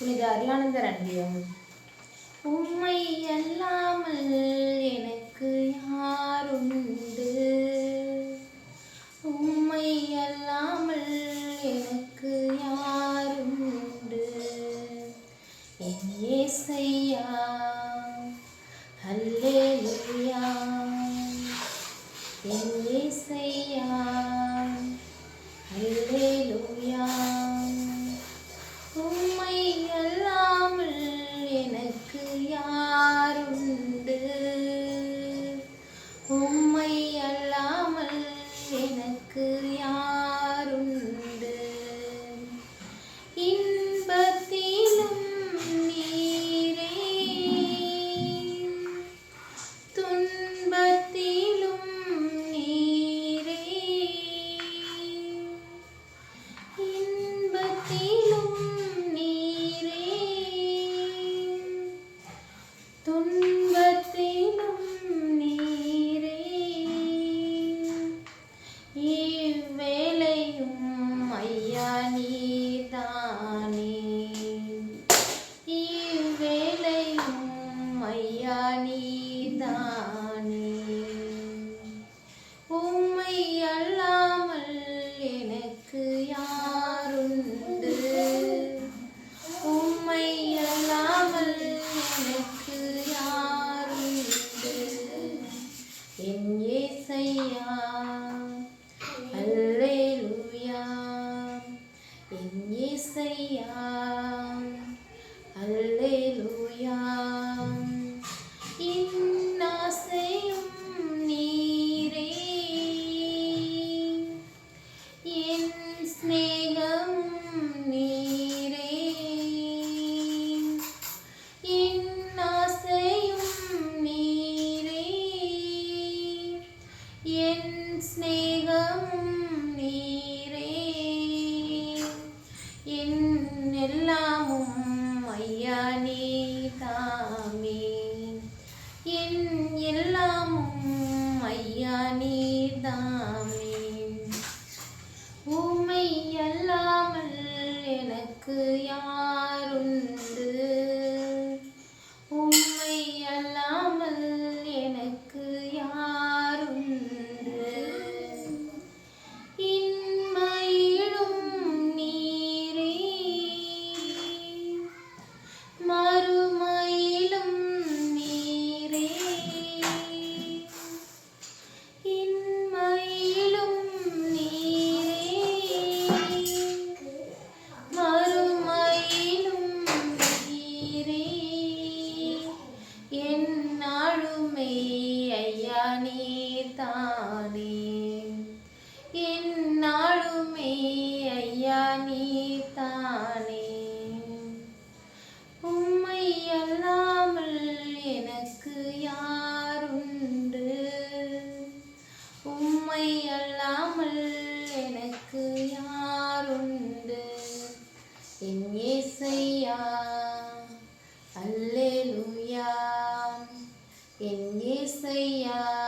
புனித அரியானந்தர் அன்பியம் உண்மை அல்லாமல் எனக்கு யார் in Yesaya. Hallelujah. In Yesaya. Hallelujah. In me நீர்தானே. என்னாலுமே ஐயா நீர்தானே. உம்மை அல்லாமல் எனக்கு யாருண்டு? உம்மை அல்லாமல் எனக்கு யாருண்டு? என் ஏசையா அல்லேலூயா. என் ஏசையா